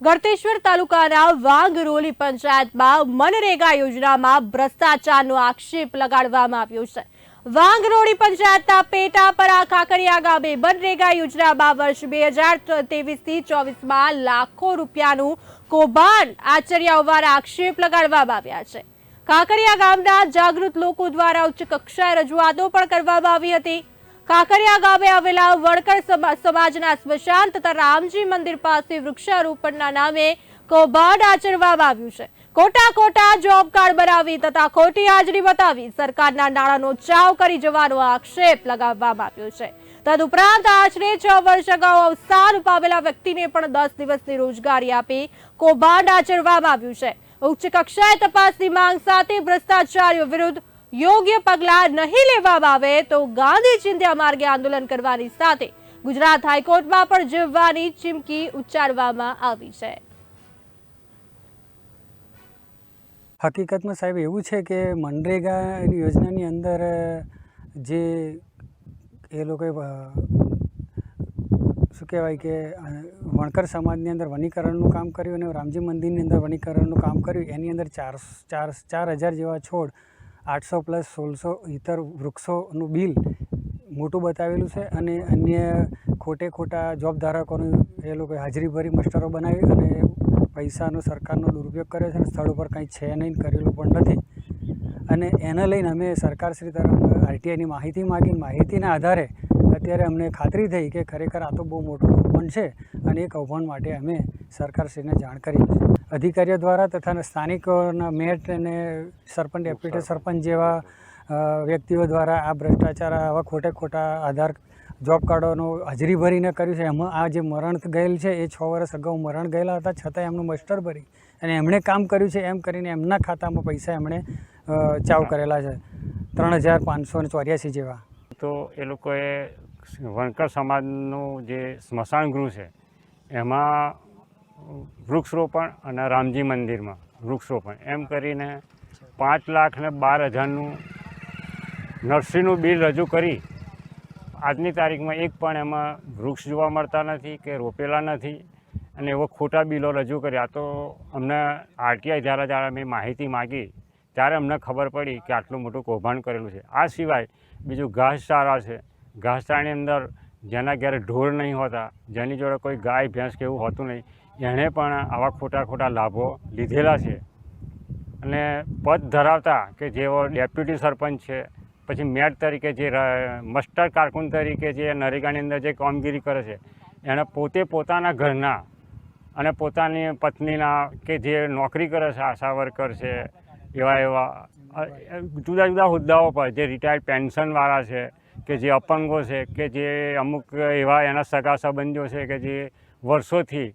ગળતેશ્વર તાલુકાના વાંગરોલી પંચાયતમાં મનરેગા યોજનામાં ભ્રષ્ટાચારનો આક્ષેપ લગાડવામાં આવ્યો છે. વાંગરોળી પંચાયતના પેટા પર આ કાંકરિયા ગામે મનરેગા યોજનામાં વર્ષ બે હજાર ત્રેવીસથી ચોવીસમાં લાખો રૂપિયાનું કૌભાંડ આચર્યા હોવાના આક્ષેપ લગાડવામાં આવ્યા છે. કાંકરિયા ગામના જાગૃત લોકો દ્વારા ઉચ્ચ કક્ષાએ રજૂઆતો પણ કરવામાં આવી હતી. કાંકરિયા ગામે આવેલા વડકર સમા- સમાજના સ્મશાન તથા રામજી મંદિર પાસે વૃક્ષારોપણના નામે કૌભાંડ આચરવામાં આવ્યું છે. ખોટા ખોટા જોબ કાર્ડ બનાવી તથા ખોટી હાજરી બતાવી સરકારના નાણાંનો ચાવ કરી જવાનો આક્ષેપ લગાવવામાં આવ્યો છે. તદુપરાંત આશરે છ વર્ષ અગાઉ અવસાન પામેલા વ્યક્તિને પણ દસ દિવસની રોજગારી આપી કૌભાંડ આચરવામાં આવ્યું છે. ઉચ્ચ કક્ષાએ તપાસની માંગ સાથે ભ્રષ્ટાચારીઓ વિરુદ્ધ યોગ્ય પગલાં નહીં લેવામાં આવે તો ગાંધી ચિંધ્યા માર્ગે આંદોલન કરવાની સાથે ગુજરાત હાઈકોર્ટમાં પણ જવાની ચીમકી ઉચ્ચારવામાં આવી છે. હકીકતમાં સાહેબ એવું છે કે મનરેગા યોજનાની અંદર જે એ લોકોએ શું કહેવાય કે વણકર સમાજની અંદર વનીકરણનું કામ કર્યું અને રામજી મંદિરની અંદર વનીકરણનું કામ કર્યું, એની અંદર ચાર ચાર ચાર હજાર જેવા છોડ આઠસો પ્લસ સોળસો ઇતર વૃક્ષોનું બિલ મોટું બતાવેલું છે અને અન્ય ખોટે ખોટા જોબ ધારકોનું એ લોકોએ હાજરી ભરી મસ્ટરો બનાવી અને પૈસાનો સરકારનો દુરુપયોગ કર્યો છે અને સ્થળ ઉપર કંઈ છે નહીં કરેલું પણ નથી. અને એને લઈને અમે સરકારશ્રી તરફ આરટીઆઈની માહિતી માગી માહિતીના આધારે અત્યારે અમને ખાતરી થઈ કે ખરેખર આ તો બહુ મોટું કૌભાંડ છે અને એ કૌભાંડ માટે અમે સરકારશ્રીને જાણ કરી અધિકારીઓ દ્વારા તથા સ્થાનિકોના મેટ અને સરપંચ ડેપ્યુટી સરપંચ જેવા વ્યક્તિઓ દ્વારા આ ભ્રષ્ટાચાર આવા ખોટે ખોટા આધાર જોબ કાર્ડોનું હાજરી ભરીને કર્યું છે. એમાં આ જે મરણ ગયેલ છે એ છ વર્ષ અગાઉ મરણ ગયેલા હતા છતાં એમનું મસ્ટર ભરી અને એમણે કામ કર્યું છે એમ કરીને એમના ખાતામાં પૈસા એમણે ચાવ કરેલા છે. ત્રણ હજાર પાંચસો ને ચોર્યાસી જેવા. તો એ લોકોએ વણકર સમાજનું જે સ્મશાન ગૃહ છે, એમાં વૃક્ષરોપણ અને રામજી મંદિરમાં વૃક્ષરોપણ. એમ કરીને પાંચ લાખ ને બાર હજારનું નર્સરીનું બિલ રજૂ કરી, આજની તારીખમાં એક પણ એમાં વૃક્ષ જોવા મળતા નથી કે રોપેલા નથી, અને એવો ખોટા બિલો રજૂ કર્યા. તો અમને આરટીઆઈ જ્યારે જ્યારે મેં માહિતી માગી, ત્યારે અમને ખબર પડી કે આટલું મોટું કૌભાંડ કરેલું છે. આ સિવાય બીજું ઘાસચારા છે ઘાસચારાની અંદર જેના ઘેરે ઢોર નહીં હોતા, જેની જોડે કોઈ ગાય, ભેંસ કે એવું હોતું નહીં, એણે પણ આવા ખોટા ખોટા લાભો લીધેલા છે. અને પદ ધરાવતા કે જેઓ ડેપ્યુટી સરપંચ છે, પછી મેટ તરીકે જે મસ્ટર કારકુન તરીકે જે નરેગાની અંદર જે કામગીરી કરે છે, એણે પોતે પોતાના ઘરના અને પોતાની પત્નીના કે જે નોકરી કરે છે આશા વર્કર છે, એવા એવા જુદા જુદા હોદ્દાઓ પર જે રિટાયર્ડ પેન્શનવાળા છે કે જે અપંગો છે, કે જે અમુક એવા એના સગા સંબંધીઓ છે કે જે વર્ષોથી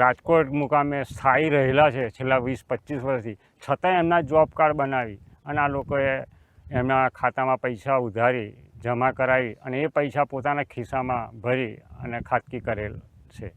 રાજકોટ મુકામે સ્થાયી રહેલા છે છેલ્લા વીસ, પચીસ વર્ષથી, છતાંય એમના જોબ કાર્ડ બનાવી અને આ લોકોએ એમના ખાતામાં પૈસા ઉધારી, જમા કરાવી અને એ પૈસા પોતાના ખિસ્સામાં ભરી અને ખાતકી કરેલ છે.